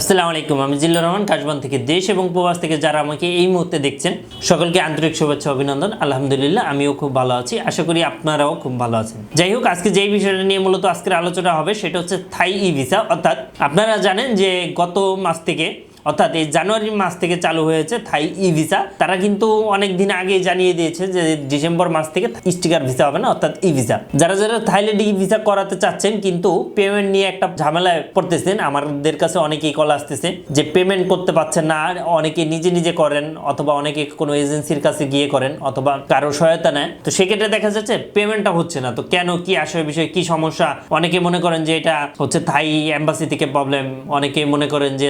আসসালামু আলাইকুম, আমি জিল্লুর রহমান, কাশবান থেকে দেশ এবং প্রবাস থেকে যারা আমাকে এই মুহূর্তে দেখছেন, সকলকে আন্তরিক শুভেচ্ছা, অভিনন্দন। আলহামদুলিল্লাহ, আমিও খুব ভালো আছি, আশা করি আপনারাও খুব ভালো আছেন। যাই হোক, আজকে যেই বিষয়টা নিয়ে মূলত আজকের আলোচনা হবে, সেটা হচ্ছে থাই ই ভিসা। অর্থাৎ আপনারা জানেন যে গত মাস থেকে অর্থাৎ এই জানুয়ারি মাস থেকে চালু হয়েছে থাই ই ভিসা। তারা কিন্তু অনেক দিন আগেই জানিয়ে দিয়েছে যে ডিসেম্বর মাস থেকে স্টিকার ভিসা হবে না, অর্থাৎ ই ভিসা। যারা যারা থাইল্যান্ড ই ভিসা করাতে চাচ্ছেন কিন্তু পেমেন্ট নিয়ে একটা ঝামেলায় পড়তেছেন, আমাদের কাছে অনেকেই কল আসতেছে যে পেমেন্ট করতে পারছেন না অনেকে নিজে নিজে করেন অথবা অনেকে কোনো এজেন্সির কাছে গিয়ে করেন অথবা কারও সহায়তা নেয়। তো সেক্ষেত্রে দেখা যাচ্ছে পেমেন্টটা হচ্ছে না। তো কেন, কি আসে বিষয়ে, কি সমস্যা? অনেকে মনে করেন যে এটা হচ্ছে থাই এম্বাসি থেকে প্রবলেম, অনেকে মনে করেন যে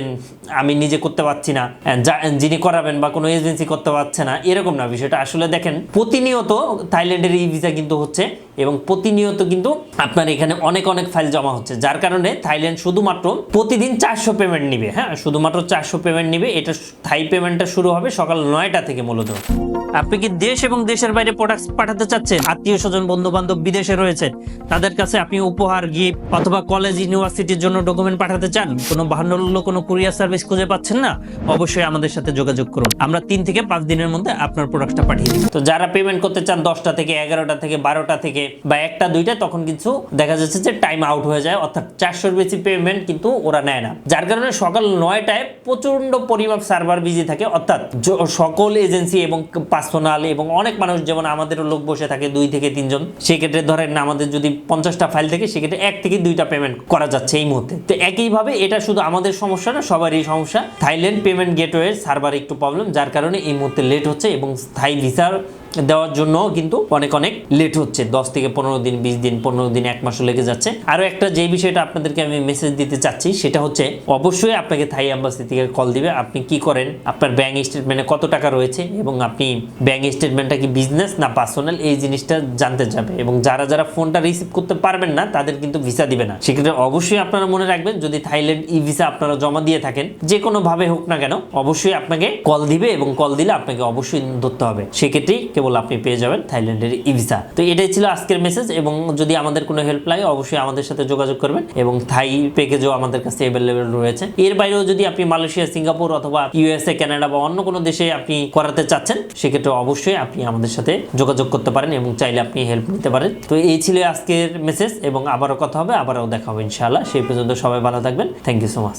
আমি নিজে করতে পারছি না যিনি করাবেন বা কোনো এজেন্সি করতে পারছে না, এরকম না বিষয়টা। আসলে দেখেন, প্রতিনিয়ত থাইল্যান্ডের ই ভিসা কিন্তু হচ্ছে, এবং প্রতিনিয়ত কিন্তু আপনার এখানে অনেক অনেক ফাইল জমা হচ্ছে, যার কারণে থাইল্যান্ড শুধুমাত্র প্রতিদিন চারশো পেমেন্ট নিবে হ্যাঁ? শুধুমাত্র চারশো পেমেন্ট নিবে, এটা থাই পেমেন্টটা শুরু হবে সকাল নয়টা থেকে মূলত। আপনি কি দেশ এবং দেশের বাইরে প্রোডাক্ট পাঠাতে চাচ্ছেন? আত্মীয় স্বজন বন্ধু বান্ধব বিদেশে রয়েছেন তাদের কাছে আপনি উপহার গিফট অথবা কলেজ ইউনিভার্সিটির জন্য ডকুমেন্ট পাঠাতে চান? কোনো বাহান্ন কোনো কুরিয়ার সার্ভিস খুঁজে পাচ্ছেন না? অবশ্যই আমাদের সাথে যোগাযোগ করুন। আমরা তিন থেকে পাঁচ দিনের মধ্যে আপনার প্রোডাক্টটা পাঠিয়ে দিই তো যারা পেমেন্ট করতে চান দশটা থেকে, এগারোটা থেকে, বারোটা থেকে বা একটা, দুইটা, তখন কিছু দেখা যাচ্ছে যে টাইম আউট হয়ে যায়। অর্থাৎ চারশোর বেশি পেমেন্ট কিন্তু ওরা নেয় না। যার কারণে সকাল নয়টায় প্রচণ্ড পরিমাপ সার্ভার বিজি থাকে। অর্থাৎ সকল এজেন্সি এবং পার্সোনাল এবং অনেক মানুষ যেমন আমাদেরও লোক বসে থাকে দুই থেকে তিনজন, সেক্ষেত্রে ধরেন আমাদের যদি পঞ্চাশটা ফাইল থাকে, সেক্ষেত্রে এক থেকে দুইটা পেমেন্ট করা যাচ্ছে এই মুহূর্তে। তো একইভাবে এটা শুধু আমাদের সমস্যা না, সবারই সমস্যা। থাইল্যান্ড পেমেন্ট গেটওয়ে সার্ভার একটু প্রবলেম যার কারণে এই মুহূর্তে লেট হচ্ছে এবং স্থায়ী ভিসার দেওয়ার জন্য কিন্তু অনেক অনেক লেট হচ্ছে। দশ থেকে পনেরো দিন, বিশ দিন, পনেরো দিন, এক মাসও লেগে যাচ্ছে। আরও একটা যে বিষয়টা আপনাদেরকে আমি মেসেজ দিতে চাচ্ছি, সেটা হচ্ছে অবশ্যই আপনাকে থাই অ্যাম্বাসি থেকে কল দিবে। আপনি কি করেন? আপনার ব্যাংক স্টেটমেন্টে কত টাকা রয়েছে এবং আপনি ব্যাংক স্টেটমেন্টটা কি বিজনেস না পার্সোনাল এই জিনিসটা জানতে যাবে। এবং যারা যারা ফোনটা রিসিভ করতে পারবেন না, তাদের কিন্তু ভিসা দিবে না। সেক্ষেত্রে অবশ্যই আপনারা মনে রাখবেন, যদি থাইল্যান্ড ই ভিসা আপনারা জমা দিয়ে থাকেন, যে কোনো ভাবে হোক না কেন, অবশ্যই আপনাকে কল দিবে এবং কল দিলে আপনাকে অবশ্যই ধরতে হবে। সেক্ষেত্রেই কেবল আপনি পেয়ে যাবেন থাইল্যান্ডের ই ভিসা তো এটাই ছিল আজকের মেসেজ এবং যদি আমাদের কোনো হেল্প লাগে, অবশ্যই আমাদের সাথে যোগাযোগ করবেন, এবং থাই প্যাকেজও আমাদের কাছে অ্যাভেলেবেল রয়েছে। এর বাইরেও যদি আপনি মালয়েশিয়া, সিঙ্গাপুর অথবা ইউএসএ কানাডা বা অন্য কোনো দেশে আপনি করাতে চাচ্ছেন, সেক্ষেত্রে অবশ্যই আপনি আমাদের সাথে যোগাযোগ করতে পারেন এবং চাইলে আপনি হেল্প নিতে পারেন। তো এই ছিল আজকের মেসেজ এবং আবারও কথা হবে, আবারও দেখা হবে ইনশাআল্লাহ। সেই পর্যন্ত সবাই ভালো থাকবেন। Thank you so much